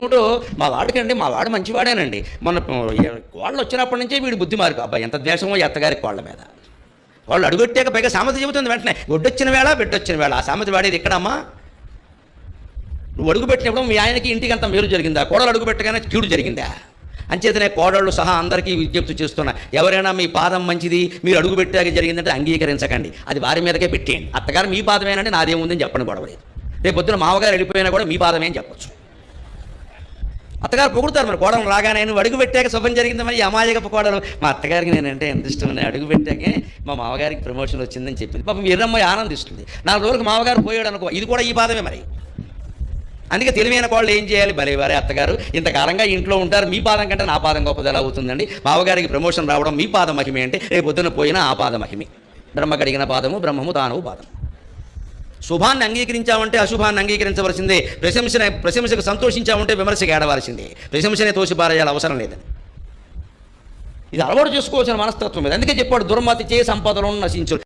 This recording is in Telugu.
ఇప్పుడు మా వాడికండి మా వాడు మంచివాడేనండి. మొన్న కోళ్ళు వచ్చినప్పటి నుంచే వీడు బుద్ధి మారు అబ్బాయి ఎంత ద్వేషమో ఈ అత్తగారి కోళ్ళ మీద. వాళ్ళు అడుగొట్టాక పైగా సామెత చెబుతుంది వెంటనే. గొడ్డొచ్చిన వేళ బిడ్డొచ్చిన వేళ. ఆ సామెత వాడేది ఎక్కడమ్మా నువ్వు అడుగుపెట్టినప్పుడు మీ ఆయనకి ఇంటికి అంత మేలు జరిగిందా? కోడలు అడుగు పెట్టగానే కీడు జరిగిందా? అంచేతనే కోడళ్ళు సహా అందరికీ విజ్ఞప్తి చేస్తున్నా. ఎవరైనా మీ పాదం మంచిది మీరు అడుగుపెట్టాక జరిగిందంటే అంగీకరించకండి. అది వారి మీదకే పెట్టేయండి. అత్తగారు మీ పాదమేనండి నాదేముందని చెప్పండి గొడవలేదు రేపు పొద్దున మామగారు వెళ్ళిపోయినా కూడా మీ పాదమే అని చెప్పచ్చు. అత్తగారు పొగుడుతారు మరి. కోడలు రాగానే నువ్వు అడుగు పెట్టాక శుభం జరిగింది మరి అమాయకపు కోడలు. మా అత్తగారికి నేనంటే ఎంత ఇష్టం నేను అడుగు పెట్టాకే మా మామగారికి ప్రమోషన్ వచ్చిందని చెప్పింది. పాపం వీరమ్మాయి ఆనందిస్తుంది. నాలుగు రోజులకు మామగారు పోయాడు అనుకో ఇది కూడా ఈ పాదమే మరి. అందుకే తెలివైన వాళ్ళు ఏం చేయాలి? భలే వారే అత్తగారు ఇంతకాలంగా ఇంట్లో ఉంటారు మీ పాదం కంటే నా పాదం గొప్పది ఎలా అవుతుందండి? మామగారికి ప్రమోషన్ రావడం మీ పాద మహిమే అంటే రేపు పొద్దున పోయినా ఆ పాద మహిమే. బ్రహ్మ కడిగిన పాదము బ్రహ్మము దానవు పాదం శుభాన్ని అంగీకరించామంటే అశుభాన్ని అంగీకరించవలసిందే. ప్రశంసన ప్రశంసకు సంతోషించామంటే విమర్శకు ఏడవలసిందే. ప్రశంసనే తోసిపారేయాలి అవసరం లేదని. ఇది అలవాటు చేసుకోవాల్సిన మనస్తత్వం మీద అందుకే చెప్పాడు దుర్మతి చే సంపదలను నశించు